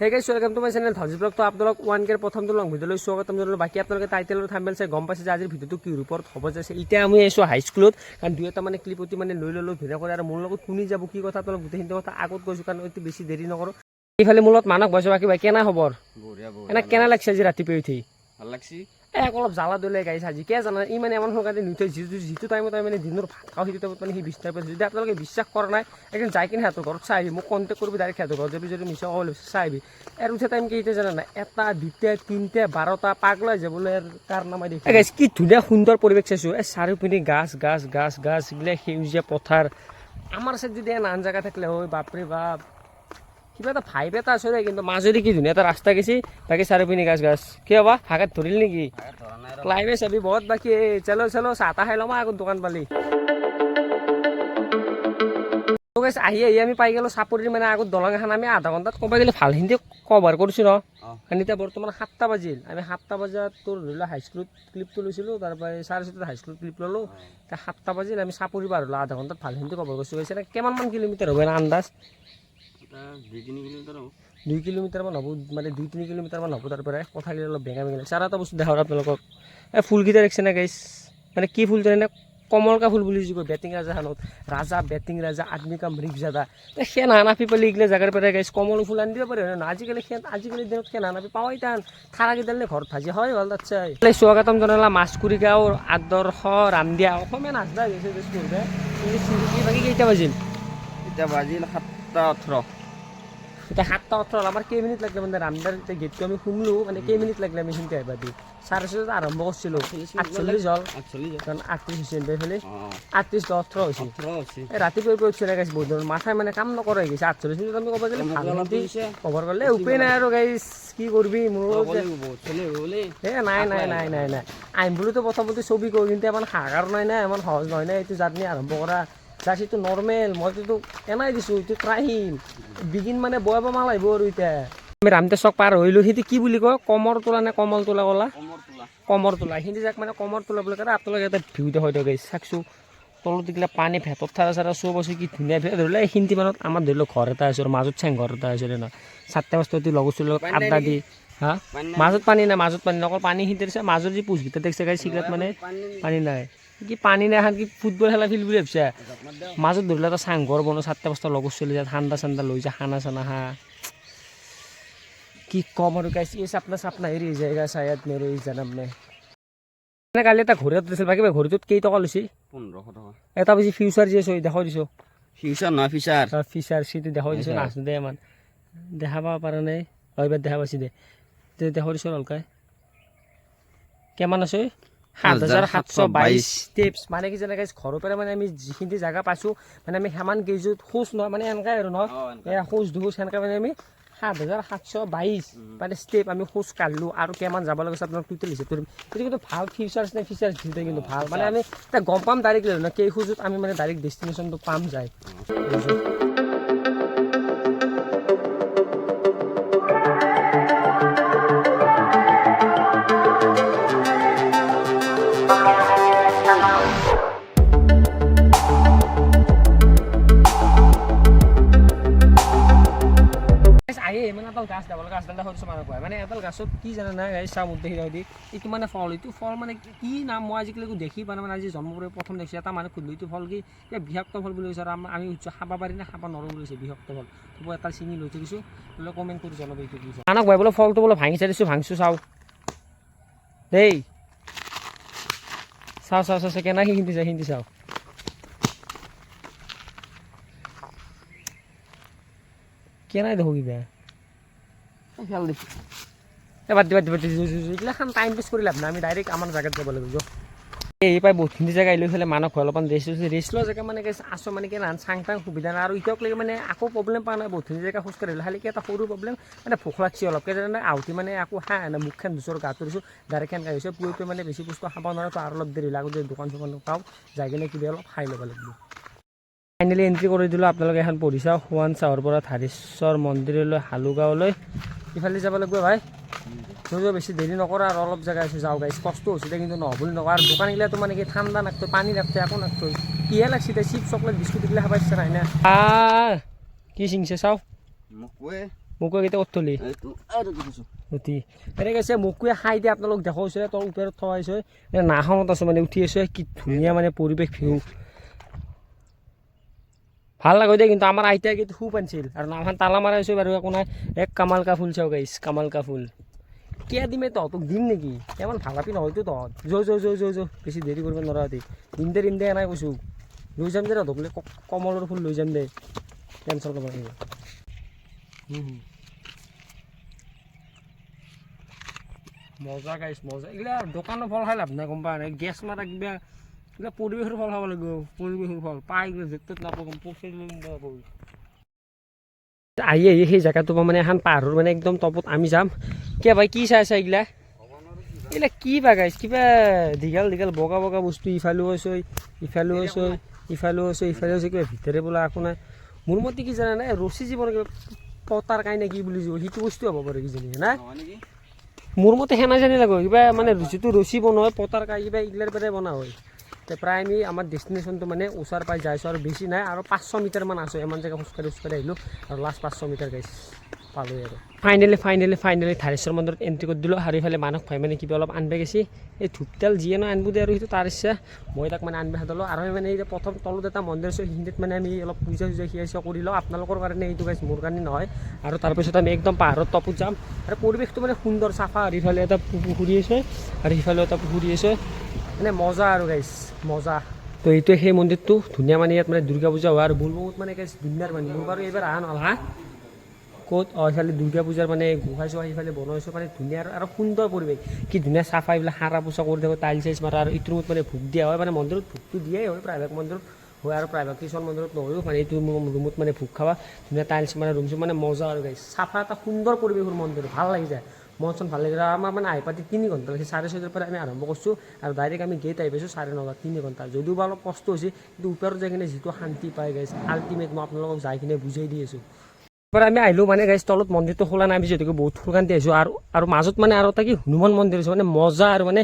হে আছে welcome to my channel Dhanjit vlog তো আপোনালোক ওৱান কেৰ প্ৰথমটো লং ভিডিঅ'লৈ স্বাগতম জনালোঁ। বাকী আপোনালোকে টাইটেলৰ থাম্বেল চাই গম পাইছে যে আজিৰ ভিডিঅ'টো কি ওপৰত হ'ব যে আছে। এতিয়া আমি আহিছোঁ হাইস্কুলত কাৰণ দুই এটা মানে ক্লিপ অতি মানে লৈ ল'লোঁ ভিডিঅ' কৰে। আৰু মোৰ লগত শুনি যাব কি কথা আপোনালোক গোটেইখিনি কথা আগত কৈছোঁ কাৰণ অতি বেছি দেৰি নকৰোঁ। এইফালে মোৰ লগত মানক বয়স বাকী বাই কেনে খবৰ? এনে কেনে লাগিছে আজি ৰাতিপুৱাই উঠি? ভালো লাগছি। এ অলপ জ্বালা দলে গাইছে আজি কিয় জানা, ই মানে এমান সোনকালে নুঠে, যিটো যিটো টাইমত মানে দিনৰ ভাত খাওঁ, সেইটো টাইমত মানে সি বিচনাৰ পৰা যদি আপোনালোকে বিশ্বাস কৰা নাই একদিন যাই কিনে সিহঁতৰ ঘৰত চাই আহিবি। মোক কণ্টেক্ট কৰিবি ডাইৰেক্ট সিহঁতৰ ঘৰত। যদি যদি মিছা ক'বলৈ চাই আহিবি। আৰু উঠা টাইম কেইটা জানা নাই? এটা, দুটা, তিনিটা, বাৰটা পাগলাই যাবলৈ কাৰ নামাই দেখি। কি ধুনীয়া সুন্দৰ পৰিৱেশ চাইছোঁ। এই চাৰিওপিনে গাছ গাছ গাছ গাছ, এইবিলাক সেউজীয়া পথাৰ। আমাৰ চাইড যদি এনে আন জেগা থাকিলে হয়, বাপৰে বাপ। কিবা এটা ভাই এটা আছে কিন্তু মাজুলি কি ধুনীয়া এটা ৰাস্তা গেছি বাকি চারি গছ গছ। গাছ কি হবা হাগাত ধরিল নাকি? ক্লাইমে চাবি বহুত বাকি চেলো চেলো চাহ তাহ খাই লমা আগত দোকান পালি। আহি আহি আমি পাই গেলো চাপৰিৰ মানে আগত দলং এখন আমি আধা ঘণ্টাত ক'ব গ'লে ভালখিনি কভাৰ কৰিছোঁ ন। এতিয়া বৰ্তমান সাতটা বাজিল। আমি সাতটা বজাত তোৰ ধৰি লোৱা হাইস্কুলত ক্লিপটো লৈছিলোঁ তাৰপৰা চাৰে ছটাত হাইস্কুলত ক্লিপ ল'লোঁ। এতিয়া সাতটা বাজিল আমি চাপৰি পাৰ হ'লোঁ আধা ঘণ্টাত ভালখিনি কভাৰ কৰিছোঁ। গৈছে কিমানমান কিলোমিটাৰ হ'ব না আন্দাজ? দুই কিলোমিটাৰমান হ'ব। মানে দুই তিনি কিলোমিটাৰমান হ'ব তাৰ পৰাই কথাখিনি অলপ বেঙা বেঙা লাগিছে এটা বস্তু দেখাওঁ আপোনালোকক। এই ফুলকেইটা দেখিছে না গাইছ মানে কি ফুল জানে কমলকা ফুল বুলি যি কয় বেটিং ৰাজাখনত ৰাজা বেটিং ৰাজা আদমি কাম ৰিক্সাদা সেই নানাপি পালি এইগিলা জাগাৰ পৰাই গাইছ কমল ফুল আনি দিব পাৰে না আজিকালি সেই আজিকালি দিনত সেই নানাপি পাৱাই টান থাৰা কেইডাল নে ঘৰত ভাজি। হয় ভালো তাত চাই স্বাগতম জনালা মাছকুৰি গাঁৱৰ আদৰ্শ ৰামদিয়া। অসমীয়া নাচদা গৈছে স্কুল বাকী কেইটা বাজিল? এতিয়া বাজিল সাতটা ওঠৰ। সাতটা ওঠৰ হ'ল আমাৰ কেই মিনিট লাগিলে মানে এতিয়া গেটটো আমি সোমলোঁ মানে কেই মিনিট লাগিলে আমি সেইখিনিতে আহিবা দি চাৰে ছটাত আৰম্ভ কৰিছিলোঁ। আঠচল্লিছ হ'ল। আঠচল্লিছ কাৰণ আঠত্ৰিছ হৈছে এতিয়া এইফালে। অঁ। আঠত্ৰিছ দহ ওঠৰ হৈছে। ওঠৰ হৈছে। এই ৰাতিপুৱাই পুৱাই উঠি গাইছে বহুত মাথাই মানে কাম নকৰা হৈ গৈছে আঠচল্লিছ মিনিট আমি ক'ব গ'লে কভাৰ কৰিলে উপায় নাই আৰু গাইছ কি কৰিবি মোৰ যে চলি এ নাই নাই নাই নাই নাই। আহিম বুলিতো প্ৰথমতে ছবি কৰোঁ কিন্তু ইমান সাহাৰ নাই না ইমান সহজ নহয় না এইটো জাৰ্ণি আৰম্ভ কৰা। এইটো নৰ্মেল মইতো এনাই দিছোঁ এইটো ট্ৰাইম বিগিন মানে বয়াব মাল আহিব আৰু এতিয়া আমি ৰামদেৱ চক পাৰ হৈলোঁ সেইটো কি বুলি কয়? কমৰ তোলা নে কমল তোলা ক'লা? কমৰ তোলা। সেইখিনি যাক মানে কমৰ তোলা বুলি কয় আপোনালোকে এটা ভিউ দেখাই দিয়ক চাকছোঁ তলত এইগিলা পানী ভেটত থাৰা চাৰা চব আছে কি ধুনীয়া ভিউ ধৰি লওক এইখিনি মানত আমাৰ ধৰি লওক ঘৰ এটা আছে আৰু মাজত চেং ঘৰ এটা আছে ন চাৰিটা বস্তুটি লগৰ চলিৰ লগত আড্ডা দি হা? মাজত পানী নাই মাজত পানী নাই। অকল পানী সিহঁতে দিছে মাজত যি পোষ্টকেইটা দেখিছে গাই চিগৰাত মানে পানী নাই। কি পানী নাই এখন কি ফুটবল খেলা ফিল্ড বুলি ভাবিছা? মাজত ধৰি লওক এটা চাংঘৰ বনো চাৰিটা বস্তা লগৰ চলি যায় ঠাণ্ডা চাণ্ডা লৈ যায় খানা চানা খা কি কম আৰু গাইছ এই চাপনা চাপনা হেৰি যায়গা চায়াত মেৰে জনম মানে। কালি এটা ঘড়ী দিছিল বাকী ঘড়ীটোত কেই টকা লৈছে? পোন্ধৰশ টকা। এটা বেছি ফিউচাৰ যি আছে দেখাই দিছোঁ। ফিউচাৰ নহয় ফিচাৰ ফিচাৰ চিটো দেখাই দিছোঁ। নাচো দে ইমান। দেখা পাব পৰা নাই। হয় এবাৰ দেখা পাইছি দে। দেখাই দিছোঁ অলকাই কিমান আছে সাত হাজাৰ সাতশ বাইছ ষ্টেপছ মানে কি যেনেকৈ ঘৰৰ পৰা মানে আমি যিখিনি জেগা পাইছোঁ মানে আমি সিমান গেজত খোজ নহয় মানে এনেকৈ আৰু নহয়। এয়া খোজ দুখোজ সেনেকৈ মানে আমি সাত হাজাৰ সাতশ বাইছ মানে ষ্টেপ আমি খোজ কাঢ়িলোঁ আৰু কিমান যাব লাগে আপোনাক টোটেল হিচাপ কৰিম সেইটো কিন্তু ভাল ফিচাৰ্ছ নে ফিচাৰ্ছ দিওঁতে কিন্তু ভাল। মানে আমি এতিয়া গম পাম ডাইৰেক্ট ন কেই খোজত আমি মানে ডাইৰেক্ট ডেষ্টিনেশ্যনটো পাম যায়। মানে এডাল গাছ ডাবল, গাছ সৰু মানুহ কয় মানে এডাল গাছত কি জানে নাই? গাই চাম দেখি দি এইটো মানে ফল, এইটো ফল মানে কি নাম মই আজিকালি দেখি পোৱা নাই। মানে আজি জন্ম প্ৰথম দেখিছোঁ। এটা মানুহ সুধিলোঁ এইটো ফল কি? বিষাক্ত ফল বুলি কৈছে। আৰু আমি সুধিছোঁ খাব পাৰি নে খাব নোৱাৰোঁ বুলি কৈছে, বিষাক্ত ফল। তবু এটা চিঙি লৈ থৈ বোলে কমেণ্ট কৰি জনাব এইটো কি আনক ভাই, বোলে ফলটো বোলে ভাঙি চাই দিছোঁ, ভাঙিছোঁ, চাওঁ। দেই। চাওঁ চাওঁ চাওঁ কেনে হিন্দি চাওঁ হিন্দি চাওঁ। কেনাই দেখো কিবা? খেল দেখি এ বাদ দি বাদ দি এইগিলাখান টাইম পাছ কৰি লাভ নাই। আমি ডাইৰেক্ট আমাৰ জেগাত যাব লাগিব, যো। এই পাই বহুতখিনি জেগা লৈ মানুহ ঘৰ অলপমান ৰেষ্ট লৈছে। ৰেষ্ট লোৱা জেগা মানে আছো? মানে কি নান চাং টাং সুবিধা নাই। আৰু এতিয়াক লৈকে মানে একো প্ৰব্লেম পোৱা নাই। বহুতখিনি জেগা খোজ কাঢ়িলোঁ। খালি কি এটা সৰু প্ৰব্লেম মানে ভোক লাগছে অলপ কেইজনে আহুতি মানে একো খা নাই। মুখখন দুচৰ গাটো দিছোঁ। ডাইৰেক্ট খান খাইছোঁ পুৰি মানে বেছি বস্তু খাব নোৱাৰোঁ। আৰু অলপ দেৰি লাগো যদি দোকান চোকান পাওঁ। যাই কিনে কিবা অলপ খাই ল'ব লাগিব। ফাইনেলি এণ্ট্ৰি কৰি দিলোঁ। আপোনালোকে এখন পঢ়ি চাওক সোৱান চাহৰ পৰা ধাৰেশ্বৰ মন্দিৰলৈ, হালুগাঁৱলৈ। ইফালে যাব লাগিব ভাই। যদিও বেছি দেৰি নকৰা আৰু অলপ জেগা আছে। যাওঁ গাইছ কষ্ট হৈছে দে কিন্তু নহ'ব বুলি নকওঁ। আৰু দোকানগিলাতো মানে কি ঠাণ্ডা নাকটো পানী নাকটো একো নাকটো। কিহে লাগছে এতিয়া? চিপ চকলেট বিস্কুট এইগিলা খাব ইচ্ছা নাই না? কি চিংছে চাওঁ? মোক কেতিয়া উঠলি উঠি। এনেকৈ কৈছে মোকোৱে খাই দিয়ে আপোনালোক দেখাইছে তোৰ ওপৰত থোৱাইছে এই নাখনত আছে মানে উঠি আছে। কি ধুনীয়া মানে পৰিৱেশ ভিউ ভালো লাগে দেই, কিন্তু আমাৰ আইতাই কিন্তু খুব আনিছিল। আৰু নামখন তালা মাৰাইছোঁ বাৰু, একো নাই। এক কামাল কা ফুল চাওঁ গাইছ কামাল কা ফুল। কিয় দিমে তহঁতক দিম নেকি? ইমান ভালো আপি নহয়তো তহঁত যৌ যৌ যৌ যৌ যৌ বেছি দেৰি কৰিব নোৱাৰা দেই। দিম দে দিম দে এনেই কৈছোঁ। লৈ যাম দে তহঁতক বোলে কমলৰ ফুল লৈ যাম দে। টেনশ্যন কৰিব লাগিব। মজা গাইছ মজা। এইগিলা দোকানৰ ফল খাই লাভ নাই, গম নাই গেছ মাৰা কিবা কিবা পৰিৱেশৰ ফল খাব লাগিব পৰিৱেশৰ ফল। পাই গ'লে ত'ত নাপাব আহি আহি সেই জেগাটোৰ পৰা মানে এখন পাহাৰৰ মানে একদম টপত আমি যাম। কিয় ভাই কি চাই আছা এইগিলা? এইগিলা কি বা গাইছ কিবা দীঘল দীঘল বগা বগা বস্তু ইফালেও আছে ইফালেও আছে ইফালেও আছে ইফালেও আছে কিবা ভিতৰে বোলে একো নাই। মোৰ মতে কি জানা নাই ৰছী জীৱনৰ কিবা পতাৰ কাই নে কি বুলি যাব সেইটো বস্তু হ'ব পাৰে কিজানি না মোৰ মতে সেনা জানি লাগিব কিবা মানে যিটো ৰছী বনোৱা হয় পতাৰ কাই কিবা এইগিলাৰ পৰাই বনোৱা হয়। তে প্ৰায় আমি আমাৰ ডেষ্টিনেশ্যনটো মানে ওচৰ পাই যাইছোঁ আৰু বেছি নাই, আৰু পাঁচশো মিটাৰমান আছোঁ। ইমান জেগা খোজকাঢ়ি খোজকাঢ়ি আহিলোঁ আৰু লাষ্ট পাঁচশো মিটাৰ গাইছোঁ পালোঁ আৰু। ফাইনেলি ফাইনেলি ফাইনেলি ধাৰেশ্বৰ মন্দিৰত এণ্ট্ৰি কৰি দিলোঁ। আৰু ইফালে মানস ভাই মানে কিবা অলপ আনবা গেছি। এই ধূপতেল যিয়ে নহয় আনব দে আৰু সেইটো তাৰ ইচ্ছা। মই তাক মানে আনবা দিলোঁ আৰু মানে এতিয়া প্ৰথম তলত এটা মন্দিৰ আছে সেইখিনিত মানে আমি অলপ পূজা চূজা সিয়া কৰি লওঁ। আপোনালোকৰ কাৰণে এইটো গাইছ, মোৰ কাৰণে নহয়। আৰু তাৰপিছত আমি একদম পাহাৰৰ টপত যাম। আৰু পৰিৱেশটো মানে সুন্দৰ, চাফা। আৰু ইফালে এটা পুখুৰী আছে। আৰু সিফালে এটা পুখুৰী আছে। মানে মজা আৰু গাইছ মজা। তো এইটোৱে সেই মন্দিৰটো, ধুনীয়া মানে ইয়াত মানে দুৰ্গা পূজা হোৱা আৰু বুলবঙত মানে গাইছ ধুনীয়াৰ মানে। মোৰ বাৰু এইবাৰ অহা নহ'ল, হা। ক'ত? অঁ, এইফালে দুৰ্গা পূজাৰ মানে গোসাই চোসাই সেইফালে বনাইছোঁ মানে ধুনীয়া আৰু- সুন্দৰ পৰিৱেশ। কি ধুনীয়া চাফা, এইবিলাক সাৰা পোচা কৰি থাকোঁ, টাইল চাইল মাৰা আৰু ইটো ৰুমত মানে ভোগ দিয়া হয়। মানে মন্দিৰত ভোগটো দিয়েই হয় প্ৰায়ভাগ মন্দিৰত হয় আৰু প্ৰায়ভাগ কিছুমান মন্দিৰত নহয়ও। মানে এইটো ৰুমত মানে ভোগ খাবা, ধুনীয়া টাইলছ মানে ৰুম চুম মানে মজা আৰু গাইছ চাফা এটা সুন্দৰ পৰিৱেশৰ মন্দিৰ ভালো লাগি যায়। মন চন ভালো লাগি যায় আৰু আমাৰ মানে আহি পাতি তিনি ঘণ্টা লাগিছে চাৰে ছয়টাৰ পৰা আমি আৰম্ভ কৰিছোঁ। আৰু ডাইৰেক্ট আমি গেট আহি পাইছোঁ চাৰে নটাত তিনি ঘণ্টা। যদিও বা অলপ কষ্ট হৈছে, কিন্তু ওপৰত যাই কিনে যিটো শান্তি পাই গাইছে আল্টিমেট মই আপোনালোকক যাই কিনে বুজাই দি আছোঁ। এবাৰ আমি আহিলোঁ মানে গাইছ তলত মন্দিৰটো খোলা নাই, আমি যিহেতুকে বহুত ফুৰকান্তি আহিছোঁ। আৰু আৰু মাজত মানে আৰু এটা কি হনুমান মন্দিৰ আছে মানে মজা আৰু মানে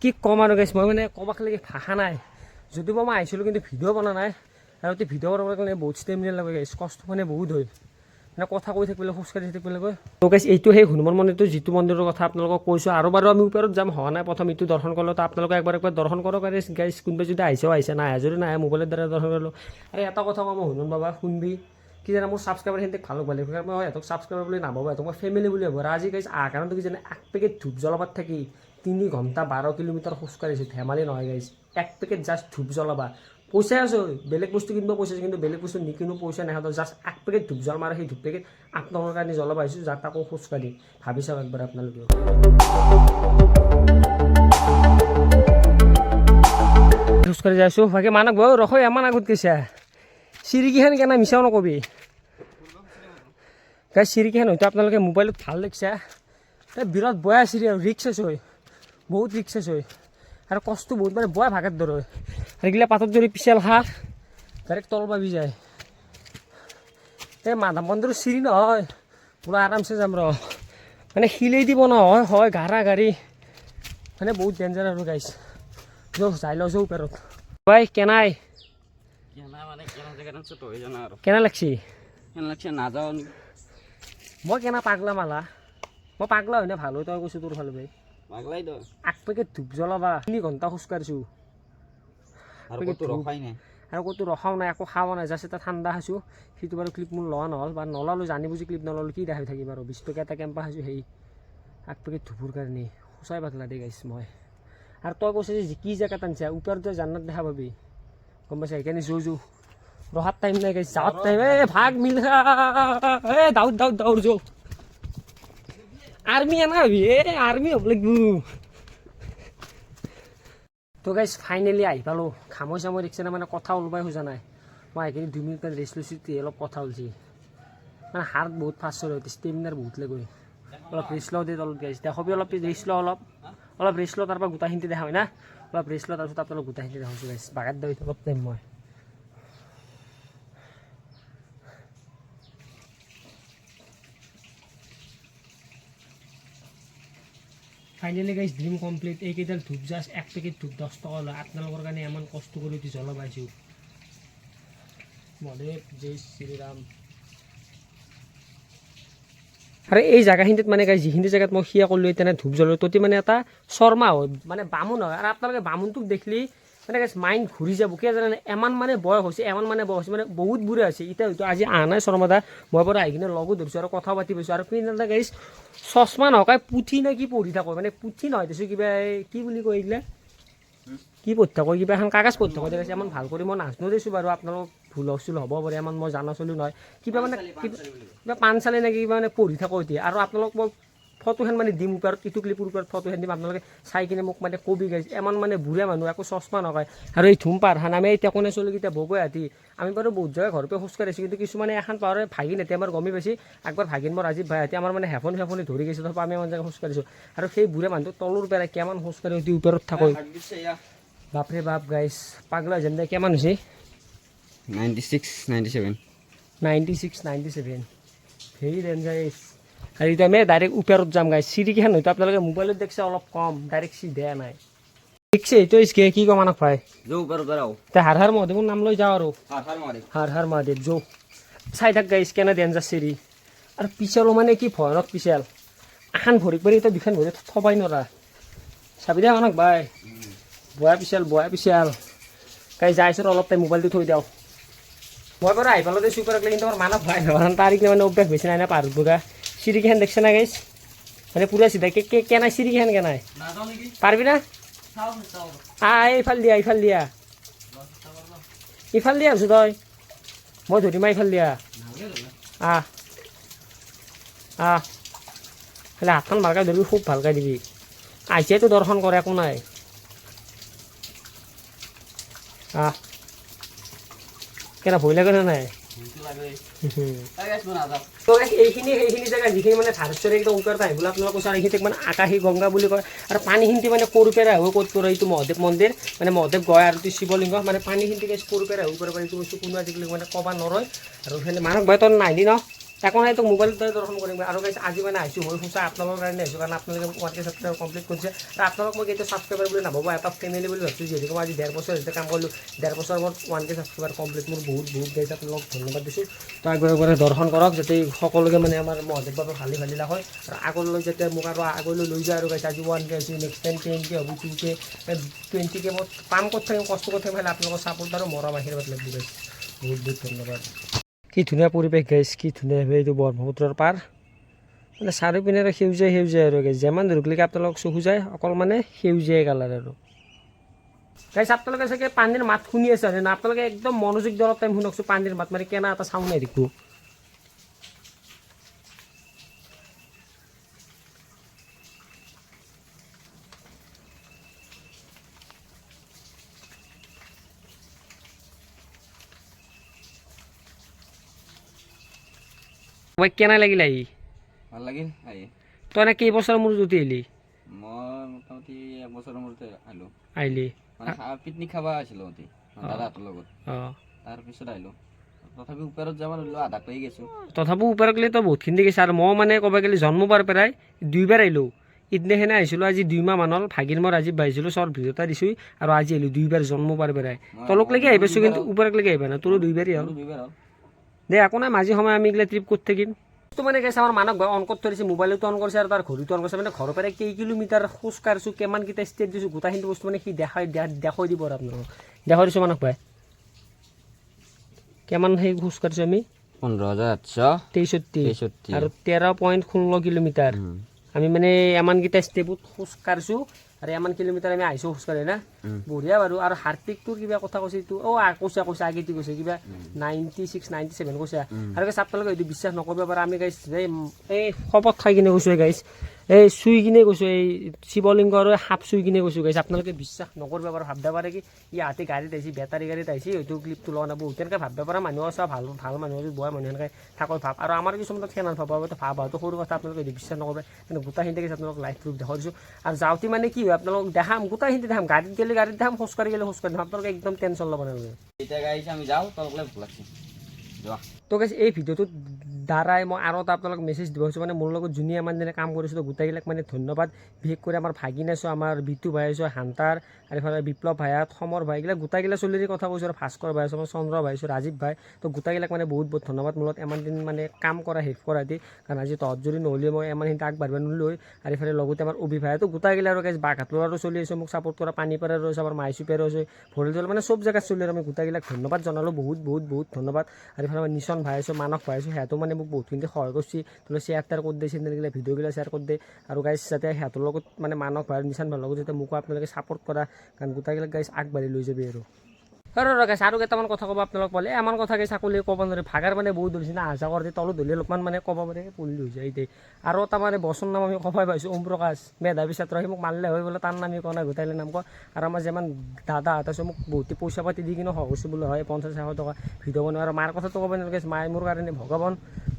কি ক'ম আৰু গাইছ মই মানে ক'বাক লাগি ভাষা নাই। যদিও মই আহিছিলোঁ, কিন্তু ভিডিঅ' বনোৱা নাই। আৰু ভিডিঅ' বনাবৰ কাৰণে বহুত ষ্টেমিনা লাগে গাইছ কষ্ট মানে বহুত হয়। মানে কথা কৈ থাকিবলৈ খোজকাঢ়ি থাকিবলৈ তো গাইছ এইটো সেই হনুমান মন্দিৰটো যিটো মন্দিৰৰ কথা আপোনালোকক কৈছোঁ। আৰু বাৰু আমি ওপৰত যাম, হোৱা নাই প্ৰথম এইটো দৰ্শন কৰিলোঁ। তো আপোনালোকে একবাৰ একবাৰ দৰ্শন কৰক, আৰু গাইছ কোনোবাই যদি আহিছেও আহিছে নাই যদি নাই, মোবাইলৰ দ্বাৰা দৰ্শন কৰিলোঁ। আৰু এটা কথা কওঁ মই হনুমান বাবা শুনবি, কি জানা, মোৰ ছাবস্ক্ৰাইবাৰ সিহঁতক ভালো হ'ব লাগিব মই সিহঁতক ছাবস্ক্ৰাইবাৰ বুলি নাভাবোঁ, সিহঁতক মই ফেমিলি বুলি ভাবোঁ। আজি গাইছ আহ, কাৰণটো কি জানে, এক পেকেট ধূপ জ্বলাবাত থাকি তিনি ঘণ্টা বাৰ কিলোমিটাৰ খোজকাঢ়িছোঁ। ধেমালি নহয় গাইছ এক পেকেট জাষ্ট ধূপ জ্বলাবা। পইচা আছোঁ বেলেগ বস্তু কিনিব পইচা আছে, কিন্তু বেলেগ বস্তু নিকিনো পইচা নাখাওঁ জাষ্ট এক পেকেট ধূপ জ্বল মাৰা সেই ধূপ পেকেট আপোনালোকৰ কাৰণে জ্বলাব আহিছোঁ যাত আকৌ খোজকাঢ়ি ভাবি চাওক একবাৰ আপোনালোকেও। খোজকাঢ়ি যাইছোঁ। বাকী মানক বাৰু ৰখ, এমান আগত গৈছা। চিৰিকিখান কেনে মিছাও নকবি। গাই চিৰিকিখান হয়তো আপোনালোকে মোবাইলত ভালো দেখিছা। বিৰাট বয়া চিৰি আৰু ৰিক্স আছে বহুত ৰিক্স আছে আৰু কষ্ট বহুত মানে বয়া ভাগত হয় আৰু এইগিলা পাতত যদি পিছাল খা ডাইৰেক্ট তল পাবি যায় এই মাধৱ মন্দিৰৰ চিৰি নহয়। পুৰা আৰামছে যাম ৰ। মানে শিলেই দিব নহয় হয় গাড়া গাড়ী। মানে বহুত ডেঞ্জাৰ আৰু গাইছ যাই লওঁ যো ওপৰত। ভাই কেনাই? কেনা মানে লাগছি? মই কেনা পাগলা মালা। মই পাগলা হয় না ভালো হয় তই কৈছোঁ তোৰ ফালে ভাই এক পেকেট ধূপ জ্বলাবা তিনি ঘণ্টা খোজকাঢ়িছোঁ আৰু ক'তো ৰখাই নাই। আৰু ক'তো ৰখাও নাই একো খাৱা নাই জাষ্ট এটা ঠাণ্ডা খাইছোঁ। সেইটো বাৰু ক্লিপ মোৰ লোৱা নহ'ল বা নলালোঁ জানি বুজি ক্লিপ নল'লোঁ কি দেখাই থাকিম আৰু। বিছ টকীয়া এটা কেম্পা খাইছোঁ সেই এক পেকেট ধূপৰ কাৰণে। সঁচাই পাগলা দেই গাইছ মই। আৰু তই কৈছে যে কি জেগাত আনিছা ওপৰত তই জান্নাত দেখা পাবি। গম পাইছা সেইকাৰণে জো জো। ৰখাত টাইম নাই গাইছ যাৱাত টাইম এ ভাগ মিল খা এ দাউৰ দাউৰ দাউৰ জো। আৰ্মি আনা হবি এ আৰ্মি হ'ব লাগিব। তো গাইজ ফাইনেলি আহি পালোঁ। খামৈ চামৈ দেখিছে মানে কথা ওলবাই খোজা নাই। মই সেইখিনি দুই মিনিটমান ৰেষ্ট লৈছোঁ তেতিয়া অলপ কথা ওলছি। মানে হাৰ্ট বহুত ফাষ্ট হয় ষ্টেমিনাৰ বহুত লাগে অলপ ৰেষ্ট লওঁ দে তলত গাইছ দেখাবি অলপ ৰেষ্ট লওঁ অলপ। অলপ ৰেষ্ট লওঁ তাৰপৰা গোটাখিনি দেখা হয় না? অলপ ৰেষ্ট লওঁ তাৰপিছত আপোনালোক গোটাখিনি দেখাইছোঁ গাইছ বাগাত দাবি অলপ টাইম মই। ফাইনেলি গাইজ ড্ৰিম কমপ্লিট এইকেইডাল ধূপ জাষ্ট এক পেকেট ধূপ দহ টকা লয়। আপোনালোকৰ কাৰণে ইমান কষ্ট কৰি উঠি জ্বলা পাইছোঁ। মহাদেৱ, জয় শ্ৰীৰাম। আৰু, এই জেগাখিনিত মানে গাইজ যিখিনি জেগাত মই সিয়া কৰিলোঁ তেনে ধূপ জ্বলোঁ ততে মানে এটা শৰ্মা হয়। মানে বামুণ হয়। আৰু আপোনালোকে বামুণটোক দেখিলি মানে মাইণ্ড ঘূৰি যাব। কিয় জানে এমান মানে বয়স হৈছে, এমান মানে বয়স হৈছে মানে বহুত বুঢ়া হৈছে। এতিয়া হয়তো আজি অহা নাই শৰ্মাদা মই পৰা আহি কিনে লগো ধৰিছোঁ আৰু কথা পাতি পাইছোঁ। আৰু পিনে গাইজ চশমা নকাই পুথি নে কি পঢ়ি থাকোঁ মানে পুথি নহয় দেচোন কিবা কি বুলি কয় এইগিলা? কি পঢ়ি থাকোঁ, কিবা এখন কাগজ পঢ়ি থাকোঁ। দেখিছে ইমান ভালো কৰি মই নাজনো দিছোঁ বাৰু আপোনালোক ভুল চুল হ'ব পাৰে ইমান মই জানা চলো নহয়। কিবা মানে কিবা কিবা পাণচালি নে কিবা মানে পঢ়ি থাকোঁ এতিয়া। আৰু আপোনালোক মই ফটোখন মানে দিম ওপৰত ইটো ক্লিপৰ ওপৰত ফটোখন দিম আপোনালোকে চাই কিনে মোক মানে কবি গাইছে ইমান মানে বুঢ়া মানুহ একো চশমা নকয়। আৰু এই ধূমপাৰ খান আমি এতিয়া কোনে চলি কেইটা বগৈ হাতী আমি বাৰু বহুত জেগা ঘৰৰ পৰা খোজ কিন্তু কিছুমানে এখন পাহৰে ভাগিন এতিয়া আমাৰ গমেই পাইছে একবাৰ ভাগিন মোৰ আজি ভাই হাতী আমাৰ মানে হেফন হেফনি ধৰি গৈছে তাৰপৰা আমি ইমান জেগা খোজ কাঢ়িছোঁ। আৰু সেই বুঢ়া মানুহটো তলৰ পেলাই কিমান খোজ কাঢ়ি অতি ওপৰত থাকোঁ। বাপৰে বাপ গাইছ পাগলা যেন দে কিমান হৈছে? Ninety six ninety seven ninety six ninety seven very dangerous আৰু এতিয়া আমি ডাইৰেক্ট ওপৰত যাম গাইছ চিৰিকেইখন হয়তো আপোনালোকে মোবাইলত দেখিছে অলপ কম ডাইৰেক্ট চিধা নাই। ঠিকছে এইটো ইছকে কি কম মানক ভাই? এতিয়া হাৰ হাৰ মহাদেৱৰ নাম লৈ যাওঁ আৰু। হাৰ হাৰ মহাদেৱ যৌ চাই থাক গাইছ কেনে ডেঞ্জাৰ চিৰি। আৰু পিছলো মানে কি ভয়ানক পিছাল। এখন ভৰি পৰি এতিয়া দুখন ভৰি থবাই নৰা চাবি দে মানক ভাই। বয়া পিছাল বয়া পিছাল। গাই যাইছোঁ অলপ টাইম মোবাইলটো থৈ দিওঁ মই বাৰু আহি পেলাই চুপাৰ লাগিলে কিন্তু আমাৰ মানৱ ভাই নহয়। তাৰিখ মানে অভ্যাস হৈছে নাই না পাহাৰত বগা চিৰিকেইখন দেখছে না গাইছ মানে পুৰা চিধা কে কে চিৰিকেইখন কেনাই নাযাওঁ নেকি? পাৰিবি না? চাওঁ এইফাল দিয়া এইফাল দিয়া। ইফাল দিয়া আছো তই? মই ধৰিমা ইফাল দিয়া। আহ আহ খালি হাতখন ভালকৈ ধৰিবি খুব ভালকৈ দিবি। আহিছেতো দৰ্শন কৰে একো নাই। আহ কেনে ভয় লাগে নে নাই? এইখিনি জেগা যিখিনি মানে ধাৰেশ্বৰী একদম ওপৰত আহিবলৈ আপোনালোকে কৈছে আৰু এইখিনিক মানে আকাশী গংগা বুলি কয়। আৰু পানীখিনি মানে সৰু পেৰা হৈ ক'ত কৰে এইটো মহাদেৱ মন্দিৰ? মানে মহাদেৱ গয়া আৰু এইটো শিৱলিংগ মানে পানীখিনি সৰু পেৰা হৈ পাৰে এইটো বস্তু কোনো আজিকালি মানে ক'ব নৰয়। আৰু সেইখিনি মানুহ ভয় তই নাহিলি ন? একো নাই তোক মোবাইলতে দৰ্শন কৰিম। আৰু guys, আজি মানে আহিছোঁ মই সঁচা আপোনালোকৰ কাৰণে আহিছোঁ কাৰণ আপোনালোকে ওৱান কে ছাবস্ক্ৰাইব কমপ্লিট কৰিছে। আৰু আপোনালোক মই কেতিয়া ছাবস্ক্ৰাইবাৰ বুলি নাভাবো এটা ফেমিলি বুলি ভাবিছোঁ যিহেতু মই আজি ডেৰ বছৰ হৈছে কাম কৰিলোঁ ডেৰ বছৰ মূৰত ওৱান কে ছাবস্ক্ৰাইবাৰ কমপ্লিট মোৰ বহুত বহুত গাইছে আপোনালোকক ধন্যবাদ দিছোঁ। তো আগৰে আগৰে দৰ্শন কৰক যাতে সকলোকে মানে আমাৰ মহাদেৱ বাবা ভালে ভালে লাগ হয়। আৰু আগলৈ যাতে মোক আৰু আগলৈ লৈ যায় আৰু গাইছে আজি ওৱান কে হৈছে নেক্সট টাইম টেন কে হ'ব টু কে টুৱেণ্টি কে মই কাম কৰি থাকিম কষ্ট কৰি থাকিম আপোনালোকৰ ছাপোৰ্ট আৰু মৰম আশীৰ্বাদ লাগিব গাইছে বহুত বহুত ধন্যবাদ। কি ধুনীয়া পৰিৱেশ গাইছ, কি ধুনীয়াভাৱে এইটো ব্ৰহ্মপুত্ৰৰ পাৰ। মানে চাৰিওপিনে আৰু সেউজীয়া সেউজীয়া আৰু গাইছ। যিমান ঢুকলিকে আপোনালোক চকু যায়, অকল মানে সেউজীয়াই কালাৰ আৰু। গাইছ, আপোনালোকে চাগে পানীৰ মাত শুনি আছে না আপোনালোকে একদম মনোযোগ দি অলপ টাইম শুনকচোন, পানীৰ মাত মানে কেনা এটা চাউণ্ড আহি দেখো মই কেনে লাগিল আহি? ভালো লাগিল আহি। তই এনে কেইবছৰ মূৰত উঠি আহিলি? মই মোটামুটি এবছৰৰ মূৰতে আহিলোঁ। আহিলি। মানে পিকনিক খাব আহিছিলোঁ অতি দাদাহঁতৰ লগত। অঁ। তাৰপিছত আহিলোঁ। তথাপি ওপৰত যাব নোৱাৰিলোঁ আধা কৰি গৈছোঁ। ওপৰত গ'লে তই বহুতখিনি গৈছে আৰু মই মানে ক'ব গ'লে জন্ম পাৰ পৰাই দুইবাৰ আহিলোঁ। ইদিনাখনে আহিছিলোঁ আজি দুইমাহ মান হ'ল। ভাগিন মোৰ আজি বাঢ়িছিলোঁ চৰ ভিডিঅ' এটা দিছোঁ আৰু আজি আহিলোঁ দুইবাৰ জন্ম পাৰ পৰাই। তলকলৈকে আহি পাইছোঁ কিন্তু ওপৰলৈকে আহিবা না তোৰো দুইবাৰেই হ'ল। দুইবাৰ হ'ল। দে একো নাই মাজে সময় আমি এইগিলা ট্ৰিপ কৰি থাকিম তো মানে গৈছে আমাৰ মানক অন কৰি থৈ মোবাইলতো অন কৰিছে আৰু তাৰ ঘড়ীটো অন কৰিছে মানে ঘৰৰ পৰাই কেই কিলোমিটাৰ খোজ কাঢ়িছোঁ কিমানকেইটা ষ্টেপ দিছোঁ গোটেইখিনি বস্তু মানে সি দেখাই দেখাই দিব আৰু আপোনালোকক। দেখাই দিছোঁ মানক ভাই। কিমান সেই খোজ কাঢ়িছোঁ আমি? পোন্ধৰ হাজাৰ আঠশ। তেষষ্ঠি আৰু তেৰ পইণ্ট ষোল্ল কিলোমিটাৰ। আমি মানে এমানকেইটা ষ্টেপত খোজ কাঢ়িছোঁ আৰু এমান কিলোমিটাৰ আমি আহিছোঁ খোজকাঢ়ি না? বঢ়িয়া বাৰু। আৰু হাৰ্টিকটোৰ কিবা কথা কৈছে এইটো? অ' কৈছা কৈছা আগেদি কৈছে কিবা নাইণ্টি ছিক্স নাইণ্টি ছেভেন কৈছা। আৰু গাইছ আপোনালোকে এইটো বিশ্বাস নকৰিব পাৰে। আমি গাইছ এই এই শপত খাই কিনে কৈছোঁ গাইছ এই চুই কিনে কৈছোঁ এই শিৱলিংগ আৰু সাপ চুই কিনে কৈছোঁ গাইছ। আপোনালোকে বিশ্বাস নকৰিব পাৰে ভাবিব পাৰে কি ইয়াতে গাড়ীত আহিছে বেটাৰী গাড়ীত আহিছে হয়তো ক্লিপটো লোৱা নাব তেনেকৈ ভাবিব পাৰে মানুহ আছে ভালো ভালো মানুহ বয়া মানুহ এনেকৈ থাকৈ ভাব। আৰু আমাৰ কিছুমান তাত সেনান ভাব হয়তো সৰু কথা আপোনালোকে বিশ্বাস নকৰিব কিন্তু গোটেইখিনিতে গৈছে আপোনালোক লাইভ প্ৰুফ দেখাই দিছোঁ। আৰু যাওঁতে মানে কি হয় আপোনালোক দেখাম গোটেইখিনি দেখাম গাড়ীত গ'লে গাড়ীত দেখাম খোজকাঢ়ি গ'লে খোজকাঢ়ি দেখাম আপোনালোকে একদম টেনশ্যন ল'ব নালাগে। এতিয়া গাড়ী আমি যাওঁ তললৈ ভোক লাগছে। তো গাইছ এই ভিডিঅ'টোত দ্বাৰাই মই আৰু এটা আপোনালোক মেছেজ দিব। খুজিছোঁ মানে মোৰ লগত যোনে আমাৰ দিনে কাম কৰিছিলোঁ গোটেইবিলাক মানে ধন্যবাদ। বিশেষ কৰি আমাৰ ভাগিন আছোঁ, আমাৰ বিটু ভাই আছোঁ, হান্তাৰ, আৰু ইফালে বিপ্লৱ ভাইয়াত সমৰ ভাই এইবিলাক গোটেইগিলা চলিৰ কথা কৈছোঁ, আৰু ভাস্কৰ ভাই আছোঁ, আমাৰ চন্দ্ৰ ভাই আছোঁ, ৰাজীৱ ভাই, তো গোটেইগিলাক মানে বহুত বহুত ধন্যবাদ। মোৰ লগত ইমান দিন মানে কাম কৰা, হেল্প কৰা দি, কাৰণ আজি তহঁত যদি নহ'লে মই ইমানখিনি আগবাঢ়িব নোৱাৰিলোঁ হয় আৰু ইফালে লগতে আমাৰ অভি ভাই, তো গোটেইগিলা আৰু গাইজ বাঘাটৰো চলি আছে, মোক ছাপৰ্ট কৰা, পানী পাৰাৰো আছে, আমাৰ মাইচু পেৰো আছে ভৰিল জল মানে চব জেগাত চলি আৰু আমি গোটেইগিলাক ধন্যবাদ জনালোঁ, বহুত বহুত বহুত ধন্যবাদ। আৰু ইফালে আমাৰ নিশন ভাই আছোঁ, মানস ভাই আছোঁ সিহঁতেও মানে মোক বহুতখিনি সহায় কৰিছে। তোলে শ্বেয়াৰ টেয়াৰ কৰি দিয়ে চেনেলগিলা ভিডিঅ'গিলা শ্বেয়াৰ কৰি দিয়ে আৰু গাইজ যাতে সিহঁতৰ লগত মানে মানস ভালো নিচান ভালো লগত যাতে মোকো আপোনালোকে ছাপৰ্ট কৰা। কাৰণ গোটেইগিলাক গাইজ আগবাঢ়ি লৈ যাবি আৰু। গাইছ, আৰু কেইটামান কথা ক'ব আপোনালোক পালে। এমান কথা গাইছ চাকলি ক'ব নোৱাৰে। ভাগাৰ মানে বহুত ধৰিছে না আহা কৰোঁতে তলত ধৰিলে অলপমান মানে ক'ব পাৰে, পলি হৈ যায় এতিয়া আৰু এটা মানে বচন নাম আমি ক'বাই পাইছোঁ, ওম প্ৰকাশ, মেধাৱী ছাত্ৰ। সি মোক মাৰিলে হয় বোলে তাৰ নামি কোৱা নাই গোটাইলে নাম কয় আৰু আমাৰ যিমান দাদাহঁত আছে মোক বহুতে পইচা পাতি দি কিনে সহায় কৰিছে বোলে হয়, পঞ্চাছ, এশ টকা ভিডিঅ' বনোৱা। আৰু মাৰ কথাটো ক'ব নালাগে, মায়ে মোৰ কাৰণে ভগৱান,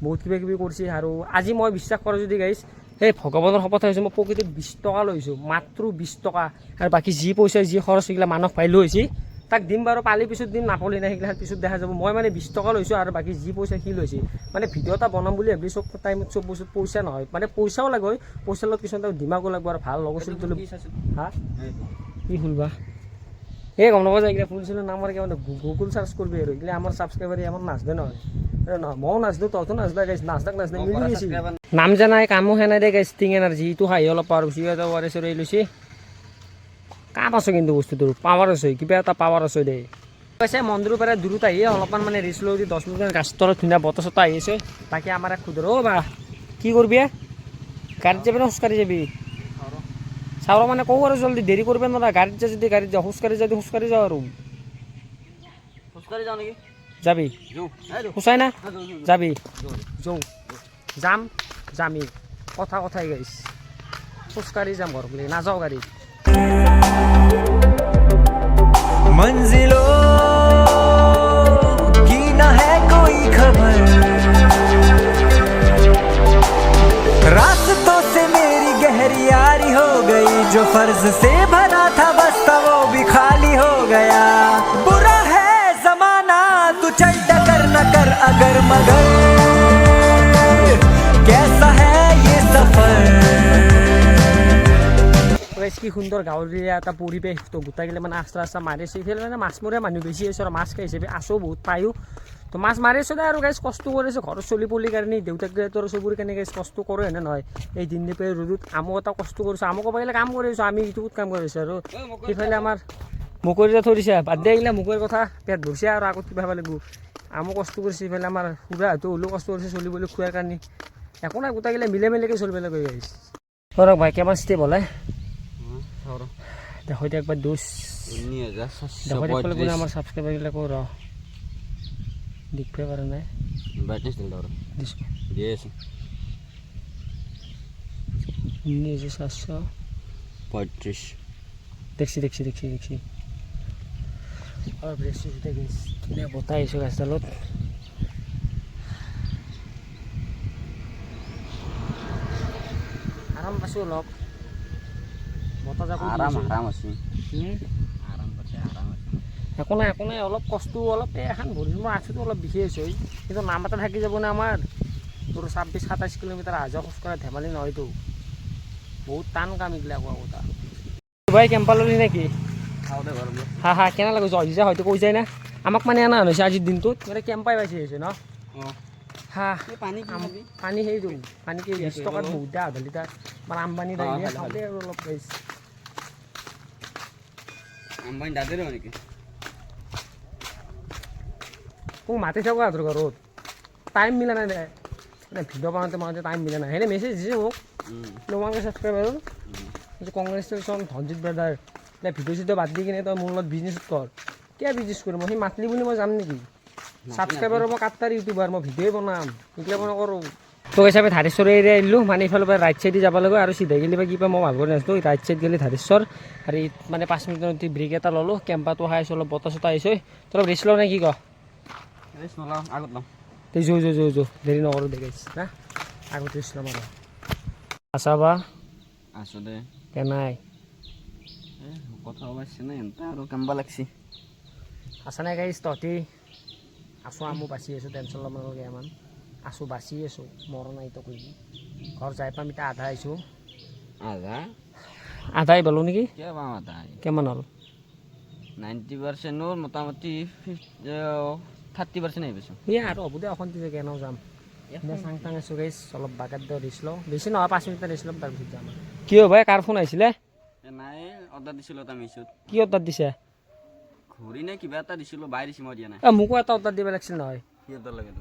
বহুত কিবা কিবি কৰিছে। আৰু আজি মই বিশ্বাস কৰোঁ যদি, গাইছ সেই ভগৱানৰ শপত হৈছে মই প্ৰকৃতিত বিছ টকা লৈছোঁ, মাত্ৰ বিছ টকা। আৰু বাকী যি পইচা, যি খৰচ, সেইগিলা মানস পাই লৈছে তাক দিম বাৰু পালি পিছত দিম নাপালি নাই সেইগিলা পিছত দেখা যাব। মই মানে বিছ টকা লৈছোঁ আৰু বাকী যি পইচা সি লৈছে। মানে ভিডিঅ' এটা বনাম বুলি ভাবি চব টাইমত চব বস্তু পইচা নহয়। মানে পইচাও লাগে পইচাৰ লগত কিছুমান দিমাগো লাগিব আৰু ভালো লগৰ চলি তুলি হা? কি ফুল এই গম নাপাব যে এইগিলা ফুল চুলৰ নাম আৰু গুগল চাৰ্চ কৰবি আৰু। এইগিলা আমাৰ ছাবস্ক্ৰাইবাৰে আমাৰ নাচদে নহয়। নহয় ময়ো নাচদো তহঁতো নাচদা গাইছ নাচদাক নাচদে মিলি গৈছে নাম জানাই কামো সেনাই দে গাইছ টিং এনাৰ্জি ইটো হাঁহি অলপ হৈছে এটা ৱাৰে চৰে লৈছে। কাম আছে কিন্তু বস্তুটোৰ? পাৱাৰ আছে কিবা এটা পাৱাৰ আছে দেই কৈছে মন্দিৰৰ পৰা দূৰত আহি অলপমান মানে ৰিচ লৈ দি দহ মিনিট গাছ তলত ধুনীয়া বতাহ চতাহ আহি আছে। তাকে আমাৰ এক খুদৰ অ' বা কি কৰবি এ? গাড়ীত যাবি না খোজকাঢ়ি যাবি? চাওঁ মানে কওঁ আৰু জলদি দেৰি কৰিব নোৱাৰা। গাড়ীত যা যদি গাড়ীত যা। খোজকাঢ়ি যদি খোজকাঢ়ি যাওঁ আৰু। খোজকাঢ়ি যাওঁ নেকি? যাবি। যাওঁ। যাওঁ। সঁচাই না? যাওঁ, যাওঁ, যাওঁ। যাবি। যাওঁ। যাওঁ। যাম যামি। কথা কথাই গাইছ। খোজকাঢ়ি যাম ঘৰ বুলি নাযাওঁ গাড়ীত। की न है कोई खबर। रास्तों से मेरी गहरी यारी हो जो फ़र्ज़ से भरा था बस्ता वो भी खाली हो गया। बुरा है जमाना, तू चल टकर न कर अगर मगर। গাইছ কি সুন্দৰ গাঁৱলীয়া এটা পৰিৱেশ, তো গোটেইগিলা মানে আস্তা আস্তা মাৰি আছে। ইফালে মানে মাছমৰীয়া মানুহ বেছি আছে আৰু মাছ খাইছে আছো। বহুত পায়ো। তো মাছ মাৰি আছে দে আৰু গাইছ কষ্ট কৰিছে ঘৰত চলি পলিৰ কাৰণে দেউতাক দেউতাৰ চবুৰ কাৰণে গাইছ কষ্ট কৰে এনে নহয়? এই দিন দিপে ৰ'দত আমো এটা কষ্ট কৰিছোঁ। আমো ক'ব গ'লে কাম কৰিছোঁ আমি ইটোত কাম কৰিছোঁ আৰু। সিফালে আমাৰ মুকৰিটা থৈ বাদ দিয়া এইগিলা মুকৰিৰ কথা। পেট ভৰিছে আৰু আগত কিবা খাব লাগিব। আমো কষ্ট কৰিছে। ইফালে আমাৰ খুৰাহঁতেও হ'লেও কষ্ট কৰিছে চলিবলৈ খোৱাৰ কাৰণে। একো নাই গোটেইগিলা মিলে মিলিকে চলিব লাগে গাইছ ধৰক ভাই কেমান ষ্টেপ হ'লে ৰ। দেখো একবাৰ দুচ তিনি দেখো দেখলে পঁয়ত্ৰিছ। কোনে আমাৰ ছাবস্ক্ৰাইবাৰবিলাকো ৰ দেখবে পাৰা নাই ব্ৰাইটনেছ দিল ৰ। দিছোঁ দিয়ে আছে উনিশ চারশো পঁয়ত্ৰিছ দেখছি দেখছি দেখছি দেখছি। অলপ ৰেষ্ট দেখি ধুনীয়া বতাহ আহিছোঁ গাছডালত আৰাম পাইছোঁ অলপ বতাহ যাব আৰাম আৰাম আছে। আৰাম পাইছে আৰাম আছে। একো নাই একো নাই অলপ কষ্ট অলপ এখন ভৰি মোৰ আঁঠুটো অলপ আছে ঐ। কিন্তু নাম এটা থাকি যাব না আমাৰ। তোৰ ছাব্বিছ সাতাইছ কিলোমিটাৰ অহা যোৱা খোজ কঢ়া ধেমালি নহয়তো বহুত টান কাম এইগিলা কোৱা কথা। ভাই কেম্পা ল'লি নেকি? দে হা হা কেনে লাগে জয় যে হয়তো কৈ যায় না। আমাক মানে এনা হৈছে আজিৰ দিনটোত। মানে কেম্পাই পাইছে হৈছে ন? হা পানী পানী সেই দিওঁ। পানী কি বিছ টকাত। বহুত আধা লিটাৰ। মানে আম্বানী অলপ গাইছ আম্বানী দাদে ৰ নেকি মোক মাতি থাকো সিহঁতৰ ঘৰত টাইম মিলা নাই দে মানে ভিডিঅ' বনাওঁতে বনাওঁতে টাইম মিলা নাই সেনে মেছেজ দিছে মোক উম, নোমানকৈ ছাবস্ক্ৰাইবাৰ উম। কংগ্ৰেচুলেশ্যন ধনজিত ব্ৰাদাৰ নে ভিডিঅ' চিডিঅ' বাদ দি কিনে তই মোৰ লগত বিজনেছত কৰ কিয় বিজনেছ কৰিম মই সি মাতলি বুলি মই যাম নেকি ছাবস্ক্ৰাইবাৰৰ মই কাটাৰ ইউটিউবাৰ মই ভিডিঅ'ই বনাম এইগিলা মই নকৰোঁ তো হিচাপে ধাৰেশ্বৰ এৰিয়া আহিলোঁ মানে ইফালৰ পৰা ৰাইট চাইডে যাব লাগিব আৰু চিধাই গেলি বা কিবা মই ভালো কৰি নাছিলোঁ ৰাইট চাইড গেলি ধাৰেশ্বৰ আৰু মানে পাঁচ মিনিটত ব্ৰেক এটা ল'লোঁ কেম্পাটো খাই আছোঁ অলপ বতাহ চতাহ আহিছে। তই অলপ ৰেষ্ট লওঁ নে কি ক? ৰেষ্ট নলওঁ আগত লওঁ। তে যো যো যো যো। দেৰি নকৰোঁ দেখাইছ না? আগত ৰেষ্ট ল'ম আৰু আছা বা? আছোঁ দে। কেনাই কথা ওলাইছে না? এনটা আৰু কেম্বা লাগছি। আছা নাই গাইছ তহঁতি? আছোঁ আমো বাচি আছোঁ টেনশ্যন ল'ব নালাগে ইমান। আছোঁ বাচি আছোঁ মৰা নাই তোক লাগি ঘৰ যাই পাম এতিয়া আধা আহিছোঁ। আধা? আধাই পালোঁ নেকি? পাম আধা কিমান হ'ল? নাইণ্টি পাৰ্চেণ্টৰ মোটামুটি থাৰ্টি পাৰ্চেণ্ট আহি পাইছোঁ। সেয়া আৰু হ'ব দে অশান্তি জেগা এনেও যাম। এনে চাং টাং আছোঁ গাইছ অলপ বাগাত দিওঁ ৰেষ্ট লওঁ বেছি নহয় পাঁচ মিনিট ৰেষ্ট ল'ম তাৰপিছত যাম কি হ'ব কাৰ ফোন আহিছিলে? নাই অৰ্ডাৰ দিছিলোঁ এটা মিছত। কি অৰ্ডাৰ দিছে? ঘূৰি নে কিবা এটা দিছিলোঁ বাই দিছোঁ মই দিয়া নাই। মোকো এটা অৰ্ডাৰ দিব লাগিছিল নহয়।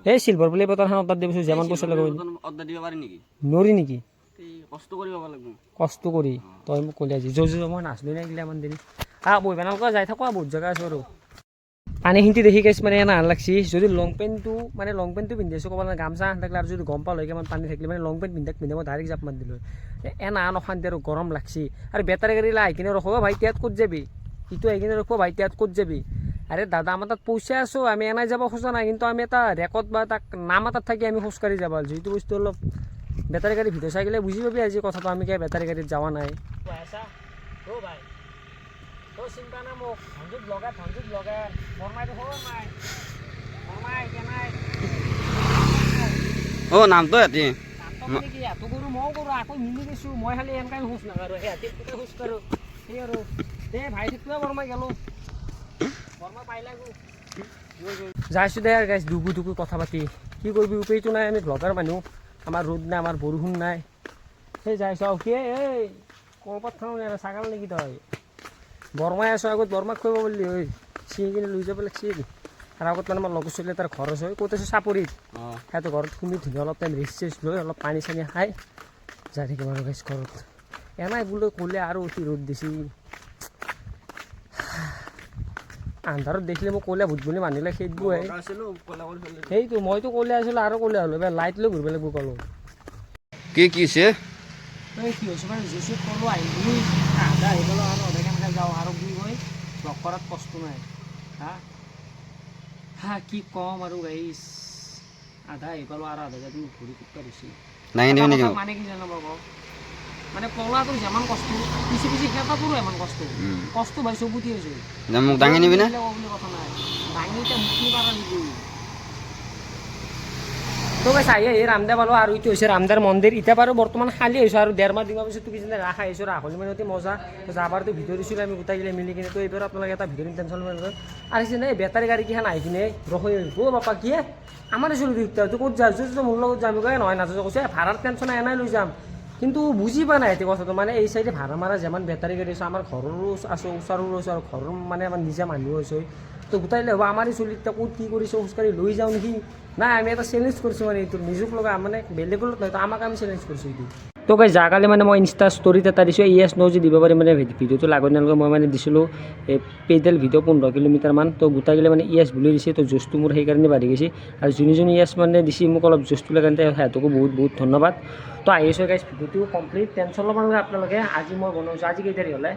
এই চিলভাৰ প্লে বটলখন অৰ্ডাৰ দিবিছোঁ যিমান পইচা লাগে অৰ্ডাৰ দিব পাৰি নেকি? নৰি নেকি? এই কষ্ট কৰি পাব লাগিব। কষ্ট কৰি তই মোক ক'লে আজি। যৌ যৌ মই নাচলোঁ নে গিলা ইমান দেৰি? আহ বহি পেনালকৈ যাই থাকোঁ বহুত জেগা আছোঁ আৰু। পানীখিনি দেখি গাইছ মানে এনে লাগছি। যদি লং পেণ্টটো মানে লং পেণ্টটো পিন্ধি আছোঁ ক'ব লাগে গামচা থাকিলে আৰু যদি গম পালোঁ কিমান পানী থাকিলে মানে লং পেণ্ট পিন্ধাক পিন্ধে মই ডাইৰেক্ট জাপ মাৰি দিলোঁ। এনা আন অশান্তি আৰু গৰম লাগছি। আৰু বেটাৰী গাড়ী আহি কিনে ৰখো ভাই তিয়াত ক'ত যাবি? ইটো আহি কিনে ৰখো ভাই তিয়াত ক'ত যাবি? আৰে দাদা আমাৰ তাত পইচা আছোঁ আমি এনাই যাব খোজা নাই কিন্তু আমি এটা ৰেকৰ্ড বা তাক নাম এটাত থাকি আমি খোজকাঢ়ি যাব। যিটো বস্তু অলপ বেটাৰী গাড়ী ভিডিঅ' চাই গ'লে বুজি পাবি আজি কথাটো আমি কিয় বেটাৰী গাড়ীত যোৱা নাই। চিন্তা নাই মোক ধনজিত লগাই ধনজিত লগাই বৰমাইটো সৰু নাই বৰমাই কেনাই অ' নামটো সিহঁতি মানে কি এটো কৰোঁ ময়ো কৰোঁ আকৌ মিলি গৈছোঁ মই খালি এনেকৈ খোজ নাকাৰোঁ সিহঁতে খোজ কাঢ়োঁ সেই আৰু। দে ভাই থাকিলে বৰমাই গেলোঁ। যাইছোঁ দে আৰু গাইছ দুগু দুগু কথা পাতি। কি কৰিবি উপায়টো নাই আমি ব্লগাৰ মানুহ। আমাৰ ৰ'দ নাই আমাৰ বৰষুণ নাই। সেই যাইছোঁ আৰু কি এই কলপাত খাওঁ নে ছাগাল নেকি তই? বৰমাই আছোঁ আগত বৰমাক খুৱাব বুলি ঐ চিঙি কিনে লৈ যাব লাগিছে আৰু আগত মানে আমাৰ লগৰ ছোৱালী তাৰ ঘৰ আছে ক'ত আছে চাপৰিত? অঁ। ঘৰত খুন্দি ধুনীয়া অলপ টাইম ৰেষ্ট চেষ্ট লৈ অলপ পানী চানী খাই যাই থাকিম আৰু গাইছ ঘৰত। এনাই বোলে ক'লে আৰু অতি ৰ'দ দিছি। আন্ধাৰত দেখিলে মোক ক'লে ভূত বুলি মানুহিলে সেইবোৰ আহে সেইটো মইতো ক'লে আছিলোঁ আৰু ক'লে হ'লো এবাৰ লাইট লৈ ঘূৰিব লাগিব ক'লোঁ। কি কি হৈছে? কি হৈছে মানে জেচুত ক'লোঁ আহিম আধা আহি গ'লোঁ আৰু অধা কেনেকৈ যাওঁ আৰু কৈ লগ কৰাত কষ্ট নাই। হা? হা কি ক'ম আৰু গাইছ? আধা আহি পালোঁ আৰু আধা যাই ঘূৰি কুটকা মানে কি জানো মানে কলাটো যিমান কষ্ট পিছে পিছে খেতাটোৰো ইমান কষ্ট। কষ্ট ভাই হৈছে। দে মোক দাঙি নিবি নে? বুলি কথা নাই। এতিয়া মুক্তি পাৰা নেকি তো গাইছ আহি আহি ৰামদেৱ পালোঁ আৰু এইটো হৈছে ৰামদেৱ মন্দিৰ। এতিয়া বাৰু বৰ্তমান খালী হৈছোঁ আৰু ডেৰ মাহ দিনৰ পিছত তুমি যেনে ৰাস আহিছোঁ ৰাস হ'লে মানে অতি মজা। তো ভিডিঅ' দিছিলোঁ আমি গোটাইগিলে মিলি কিনে তো এইবাৰ আপোনালোকে এটা টেনশ্যন লৈ লওক আৰু হৈছে এই বেটাৰী গাড়ী আহি কিনে ৰখি অ' বাপা কিয়ে আমাৰ চলি দিগদাৰ তুই ক'ত যাওঁ মোৰ লগত যাম কয় নহয় নাযাওঁ কৈছে ভাড়াৰ টেনশ্যন এনাই লৈ যাম। কিন্তু বুজি পোৱা নাই এতিয়া কথাটো। মানে এই চাইডে ভাড়া মাৰা যিমান বেটাৰী গাড়ী আছে, আমাৰ ঘৰৰো আছে ওচৰৰো আছে আৰু ঘৰৰ মানে আমাৰ নিজা মানুহ আছে। তো গোটাইলে হ'ব আমাৰে চলি এতিয়া ক'ত কি কৰিছে খোজকাঢ়ি লৈ যাওঁ নেকি? নাই, আমি এটা চেলেঞ্জ কৰিছোঁ মানে এইটো নিজক লগা মানে বেলেগৰ লগত নহয় আমাক আমি চেলেঞ্জ কৰিছোঁ এইটো। তো গাই যাকালি মানে মই ইনষ্টা ষ্টৰিত এটা দিছোঁ ইয়েছ ন' যে দিব পাৰিম মানে ভিডিঅ'টো লাগত নালাগে মই মানে দিছিলোঁ এই পেডেল ভিডিঅ' পোন্ধৰ কিলোমিটাৰমান তো গোটাইগিলে মানে ইয়েছ বুলি দিছে তো জোচটো মোৰ সেইকাৰণে বাঢ়ি গৈছে। আৰু যোনে যোনে ইয়েছ মানে দিছে মোক অলপ জোচটো লাগে সিহঁতকো বহুত বহুত ধন্যবাদ। তো আহিছোঁ গাইছ ভিডিঅ'টো কমপ্লিট টেনশ্যন ল'ব নালাগে আপোনালোকে আজি মই বনাইছোঁ আজি কেই তাৰিখ হ'লে?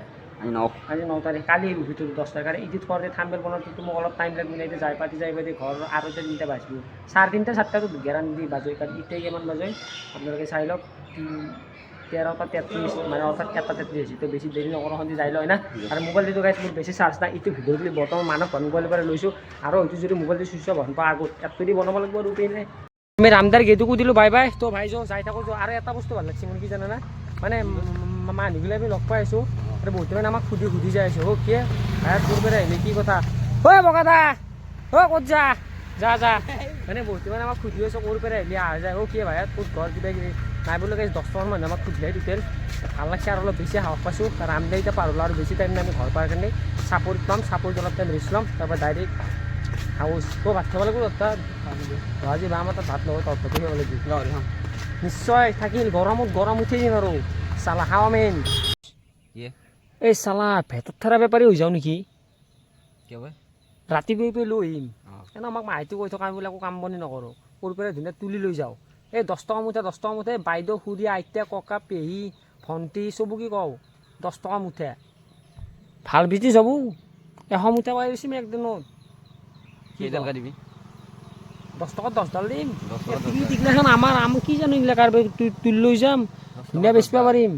আজি ন। তাৰিখ কালি আহিব ভিতৰত দহ তাৰিখ আৰু এডিট কৰোঁতে থাম্বেল বনাওঁতে মোক অলপ টাইম লাগিব এতিয়া যাই পাতি যাই পাতি ঘৰ আৰু এতিয়া তিনিটা বাজিব। চাৰে তিনিটা চাৰিটাতো গেৰাণ্টি বাজে কাৰণ এতিয়া কিমান বাজে আপোনালোকে চাই লওক। তেৰটা তেত্ৰিছ মানে অৰ্থাৎ এটা হৈছে তো বেছি দেৰি নকৰোঁ সন্ধিয়া যাই লয় না। আৰু মোবাইল যিটো গাইছ মোৰ বেছি চাৰ্জ নাই। এইটো ভিডিঅ' বুলি বৰ্তমান মানুহ ঘৰ মোবাইলৰ পৰা লৈছোঁ। আৰু হয়তো যদি মোবাইলটো চুইচ অফ হোৱাৰ আগত এপটো দি বনাব লাগিব আৰু উপায় আমি ৰামদাৰ গেটুকো দিলোঁ বাই বাই তো ভাই যাই থাকোঁ যাওঁ আৰু এটা বস্তু ভালো লাগছে, মোৰ কি জানানা? মানে মানুহবিলাক আমি লগ পাই আছোঁ। আৰু বহুতে মানে আমাক সুধি সুধি যাই আছে। অ' কিয়? ভাই তোৰ পৰা আহিলে, কি কথা? ঐ, বগাদা! অ' ক'ত যা? যা যা। মানে বহুতে মানে আমাক সুধি আছে, ক'ৰ পৰা আহিলি? আহা, যায়। অ' কিয় ভাই ক'ত ঘৰ কিবা কিবি? নাই বোলে গাইছ দহটামান মানুহ আমাক সুধিলে টোটেল ভালো লাগছে আৰু অলপ বেছি সাহস পাইছোঁ। ৰামদে এতিয়া পাৰ হ'লো আৰু বেছি টাইম আমি ঘৰ পাৰ কাৰণে চাপৰিত পাম চাপৰিত অলপ টাইম ৰেষ্ট ল'ম। তাৰপৰা ডাইৰেক্ট হাউচ অ' ভাত খাব লাগিব তাত আজি বা আমাৰ তাত ভাত নহয় তহঁত খাব লাগিব। নিশ্চয় থাকিল। গৰমত গৰম উঠি দিম আৰু। চালা হাৱা মেইন এই চালা ভেটত থাৰা বেপাৰী হৈ যাওঁ নেকি? ৰাতিপুৱাই পুৱাই লৈ আহিম। এনে আমাক মাহিতি কৈ থকা আমিবিলাকো কাম বনি নকৰোঁ। সৰুৰ পৰাই ধুনীয়া তুলি লৈ যাওঁ। এই দহ টকা মুঠে দহ টকা মুঠে বাইদেউ খুৰী আইতা ককা পেহী ভণ্টি চবকে কওঁ? দহ টকা মুঠে। ভাল বিজি যাব এশ মুঠে পাই গৈছে মই একদিনত কাটিবি? দহ টকাত দহডাল। দিম তুমি আমাৰ আমি কি জানো এইগিলা কাৰবাৰ তুলি লৈ যাম। ধুনীয়া বেচিব পাৰিম।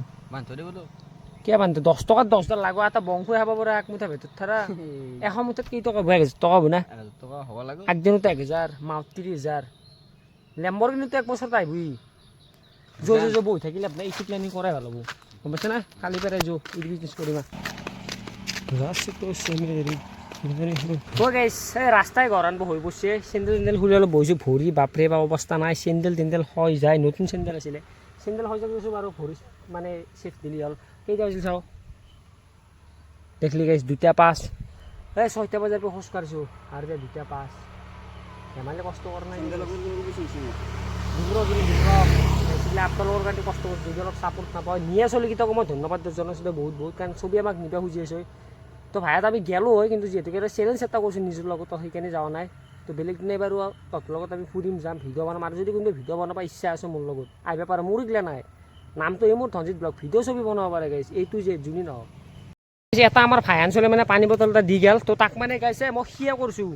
কিয় বান্ধো? দহ টকাত দহডাল লাগো এটা বংশ খাব পৰা এক মুঠা ভেতত থাৰা। এশ মুঠাত কেই টকা টকা হ'ব না? এক হাজাৰ টকা হ'ব লাগে। একদিনতে এক হাজাৰ ত্ৰিছ হাজাৰ। লেম্বৰ কিন্তু এক বছৰত আহিবই। য'ত য'ত বহি থাকিলে আপোনাৰ এইটো প্লেনিং কৰাই ভালো হ'ব। গম পাইছে না? কালি পেৰাই যো এই বিজনেছ কৰিবা। কৈ গাইছ এই ৰাস্তাই ঘৰ আনব হৈ পৰিছে। চেণ্ডেল চেণ্ডেল খুলি অলপ বহিছোঁ। ভৰি বাপৰে বা অৱস্থা নাই। চেণ্ডেল তেণ্ডেল হৈ যায়। নতুন চেণ্ডেল আছিলে। চেণ্ডেল হৈ যাব কৈছোঁ বাৰু ভৰি মানে চেফ দিলি হ'ল। কেইটা হৈছিল চাওঁ? দেখলি গাইছ দুটা পাঁচ। এই ছয়টা বজাৰ পৰা খোজ কাঢ়িছোঁ আৰু এতিয়া দুটা পাঁচ। দুগুৰ বেছিলে আপোনালোকৰ কাৰণে কষ্ট কৰিছোঁ যদি অলপ ছাপোৰ্ট নাপাওঁ নিয়া চলিকেইটাকো মই ধন্যবাদ জনাইছোঁ দে বহুত বহুত। কাৰণ চবেই আমাক নিব খুজি আছে তো ভাইয়াত আমি গেলোঁ হয় কিন্তু যিহেতুকে এটা চেলেঞ্জ এটা কৰিছোঁ নিজৰ লগত তো সেইকাৰণে যোৱা নাই। তো বেলেগ দিনাই বাৰু তহঁতৰ লগত আমি ফুৰিম যাম। ভিডিঅ' বনাম। আৰু যদি কোনোবাই ভিডিঅ' বনাব ইচ্ছা আছে মোৰ লগত আহিব পাৰে। মোৰ এইগিলা নাই। নামটো এই মোৰ ধনজিত ব্লগ। ভিডিঅ' ছবি বনাব পাৰে গাইছ এইটো যে যোনে নহওক। যে এটা আমাৰ ভাইয়ান চলে মানে পানী বটল এটা দি গেল। তো তাক মানে গাইছে মই সিয়া কৰিছোঁ।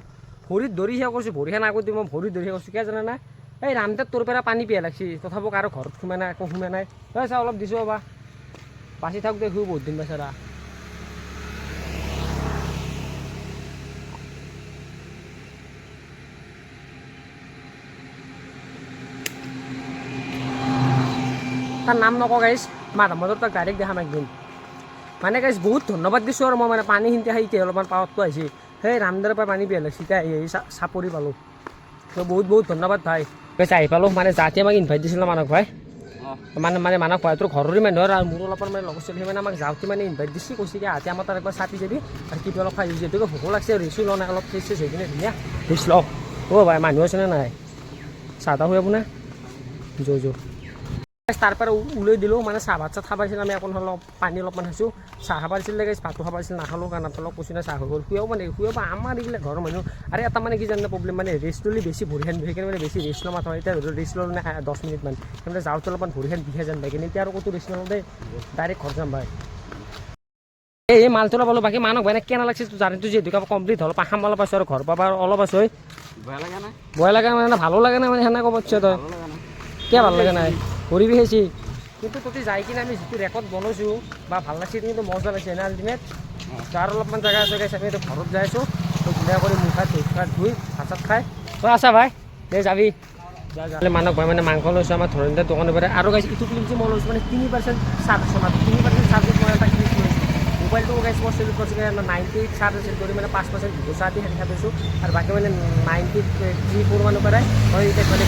ভৰিত ধৰি সিয়া কৰিছোঁ ভৰিখন আগত দি মই ভৰিত ধৰি কৰিছোঁ কিয় জানা নাই? এই ৰামদেৱ তোৰ পৰা পানী পিয়া লাগছি তথাপি কাৰো ঘৰত সোমাই নাই, একো সোমাই নাই। এই চা, অলপ দিছোঁ বা বাচি থাক দেখো বহুত দিন বেচাৰা তাৰ নাম নকওঁ গাইছ মাধৱ মাধৱ তাক ডাইৰেক্ট দেখাম একদিন। মানে গাইছ বহুত ধন্যবাদ দিছোঁ আৰু মই মানে পানী সিহঁতে খাই অলপমান পাৱাৰটো আহিছে। সেই ৰামদাৰৰ পৰা পানী পিয়ালে চিতা আহি চাপৰি পালোঁ। তো বহুত বহুত ধন্যবাদ ভাই। গাইছ আহি পালোঁ মানে যাতে আমাক ইনভাইট দিছিল মানক ভাই। মানে মানে মানক ভাই, তোৰ ঘৰৰে মানুহ আৰু মোৰ অলপমান মানে লগৰ ছোৱালী মানে আমাক যাওঁতে মানে ইনভাইট দিছে, কৈছে কি আহতে আমাৰ তাত একবাৰ চাপি যাবি, আৰু কিবা অলপ খাই যিহেতুকে ভোকো লাগছে, ৰেচো লওঁ নাই, অলপ ফ্ৰেছ হৈ কিনে ধুনীয়া ৰেচ লওঁ। অ' ভাই, মানুহ আছেনে নাই? চাহ তাহ খুৱাব নে? যো যো। তাৰ পৰা উ- দিলোঁ মানে চাহ ভাত চাহ খাব পাৰিছিল আমি অকণ অলপ পানী অলপমান খাইছোঁ। চাহ খাব পাৰিছিল লাগে ভাতো খাব পাৰিছিল নাখালোঁ কাৰণ আপোনালোক কৈছোঁ না চাহ হৈ গ'ল। শুৱেও মানে শুৱেও বা আমাৰ এইবিলাক ঘৰৰ মানুহ। আৰু এটা মানে কি জানে প্ৰব্লেম মানে ৰেষ্ট ল'লে বেছি ভৰিখন বিষে সেইকাৰণে মানে বেছি ৰেষ্ট ল'ব হয় এতিয়া ৰেষ্ট ল'লে মানে দহ মিনিটমান তাৰমানে যাওঁতে অলপমান ভৰিখন বিষে যেন পাই কিনে এতিয়া আৰু ক'তো ৰেষ্ট নলওঁ দেই। ডাইৰেক্ট ঘৰ যাম ভাই। এই মালটো অলপ অলপ বাকী মানুহ মানে কেনে লাগছে জাৰ্ণিটো যিহেতু কমপ্লিট হ'ল পাখাম অলপ আছোঁ আৰু ঘৰ পাবা অলপ আছোঁ ভয় লাগে না ভয় লাগে মানে ভালো লাগে না মানে সেনেকৈ পাচ্ছ তই। কিয় ভালো লাগে নাই? ভৰি বিষাইছি কিন্তু তাতে যাই কিনে আমি যিটো ৰেকৰ্ড বনাইছোঁ বা ভালো লাগছে কিন্তু মজা লাগিছে না আল্টিমেট? তাৰ অলপমান জেগা আছে গাইছে আমি এতিয়া ঘৰত যাই আছোঁ। তো ধুনীয়া কৰি মুখ হাত ধুই হাত ধুই ভাত চাত খাই। তই আছা ভাই? দে যাবি। মানক ভাই মানে মাংস লৈছোঁ আমাৰ ধৰণীদাৰ দোকানৰ পৰা আৰু গাইছে এইটো ফিল্ম যে মই লৈছোঁ মানে তিনি পাৰ্চেণ্ট চাৰ্জ মাত্ৰ তিনি পাৰ্চেণ্ট চাৰ্জত মই মোবাইলটো গাইছে মই চেল কৰিছোঁ নাইণ্টি এইট চাৰ্জ আছিল, কৰি মানে পাঁচ পাৰ্চেণ্ট দি সেনেকৈ পাইছোঁ। আৰু বাকী মানে নাইণ্টি থ্ৰী ফ'ৰ মানৰ পৰাই মই এতিয়া মানে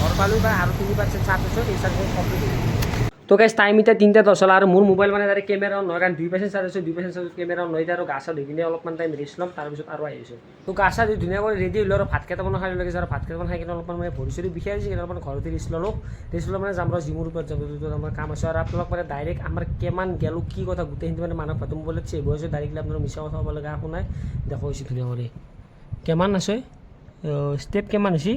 ঘৰ পালোঁ বা আৰু তিনি পাৰ্চেণ্ট চাৰ্জ আছোঁ এই চাৰ্জ কমপ্লিট তো গাইছ টাইম এতিয়া তিনিটা দহ হ'ল, আৰু মোৰ মোবাইল মানে তাৰে কেমেৰা নহয়, কাৰণ দুই পাৰ্চেণ্ট চাৰ্জ আছে দুই পাৰ্চেণ্ট চাৰ্জ কেমেৰা অন আৰু গা চা ধুই কিনে অলপমান টাইম ৰেষ্ট ল'ম তাৰপিছত আৰু আহিছোঁ তো গা চা ধুই ধুনীয়াকৈ ৰেডি হ'লোঁ আৰু ভাত কেইটামান খাই লাগিছে আৰু ভাত কেইটামান খাই কিনে অলপমান মানে ভৰি চৰি বিষাই আহিছে অলপমান ঘৰতে ৰেষ্ট ল'লোঁ। ৰেষ্ট ল'লে মানে যাম আৰু জিমৰ ওপৰত যাব আমাৰ কাম আছে। আৰু আপোনালোক মানে ডাইৰেক্ট আমাৰ কিমান গেলোঁ, কি কথা, গোটেইখিনি মানে মানুহ ভাতো মোবাইলত চেভ হৈছে ডাইৰেক্টলি আপোনালোক মিছা কথা ক'ব লগা একো নাই। দেখো ধুনীয়া কৰি কিমান আছে? ষ্টেপ কিমান হৈছে?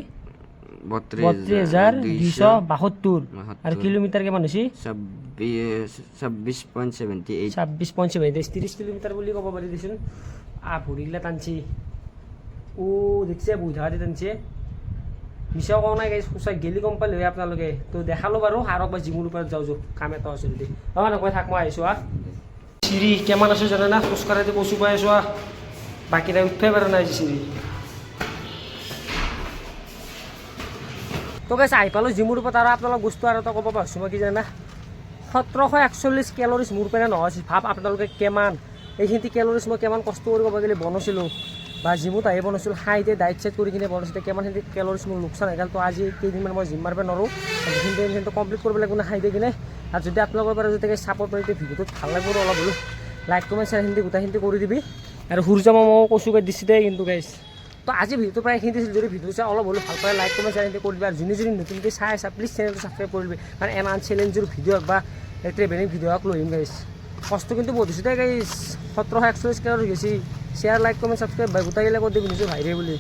বত্ৰিছ হাজাৰ দুইশ বাসত্তৰ আৰু কিলোমিটাৰ কিমান হৈছে ছাব্বিছ ছাব্বিছ point seventy eight point seven ত্ৰিছ কিলোমিটাৰ বুলি ক'ব পাৰি দেচোন। আ ভৰিগিলা টানছি। ও দেখিছে থকা টানছে। মিছাও কোৱা নাই গাইছ সঁচাই গেলি গম পালে হয় আপোনালোকে। তো দেখালোঁ বাৰু আৰু একবাৰ জিমৰ ওপৰত যাওঁ যাওঁ কাম এটা আছে যদি। অঁ নকয় থাক মই আহিছোঁ আহ চিৰি কিমান আছোঁ জানে না খোজকাঢ়ি কচু পাই আছোঁ আহ বাকীটা উঠিবই পৰা নাই চিৰি। তো গাইছ আহি পালোঁ জিমৰ ওপৰত আৰু আপোনালোক বস্তু আৰু এটা ক'ব পাৰিছোঁ মই কি জানা সোতৰশ একচল্লিছ কেলৰিজ মোৰ পৰা নহয় ভাব আপোনালোকে কিমান। এইখিনি কেলৰিজ মই কিমান কষ্ট কৰি ক'ব গ'লে বনাইছিলোঁ বা জিমত আহি বনাইছিলোঁ খাই দিয়ে ডাইট চাইট কৰি কিনে বনাইছিলোঁ কিমান খিনি কেলৰিজ মোৰ লোকচান হৈ গ'ল, তো আজি কেইদিনমান মই জিম মাৰিব নোৱাৰোঁ যিখিনি এইখিনিটো কমপ্লিট কৰিব লাগিব না খাই দিয়ে কিনে। আৰু যদি আপোনালোকৰ পৰা যদি চাপৰ্ট দিয়ে ভিডিঅ'টোত ভালো লাগিব অলপ হ'লেও। লাইক কমেণ্ট শ্বেয়াৰ হিন্দি গোটেইখিনি কৰি দিবি। আৰু সূৰ্য মামাও কচু গাই দিছে দেই কিন্তু গাইছ তো আজি ভিডিঅ'টো প্ৰায় এইখিনি যদি ভিডিঅ'টো চাই অলপ হ'লেও ভালো পায় লাইক কমেণ্ট হিন্দি কৰি দিবা আৰু যোনে যোনে নতুনকৈ চাই আছা প্লিজ চেনেলটো ছাবস্ক্ৰাইব কৰি কাৰণ এমান চেলেঞ্জৰ ভিডিঅ' হওক বা ট্ৰেভেলিং ভিডিঅ' হওক, লৈ আহিম গাইছ কষ্ট কিন্তু বহুত হৈছে দেই গাইছ সোতৰশ একচল্লিছ কেলৰি গেছি। শ্বেয়াৰ লাইক কমেণ্ট ছাবস্ক্ৰাইব বা গোটেইগিলা কৰি দিবি নিজৰ ভাইৰে বুলি।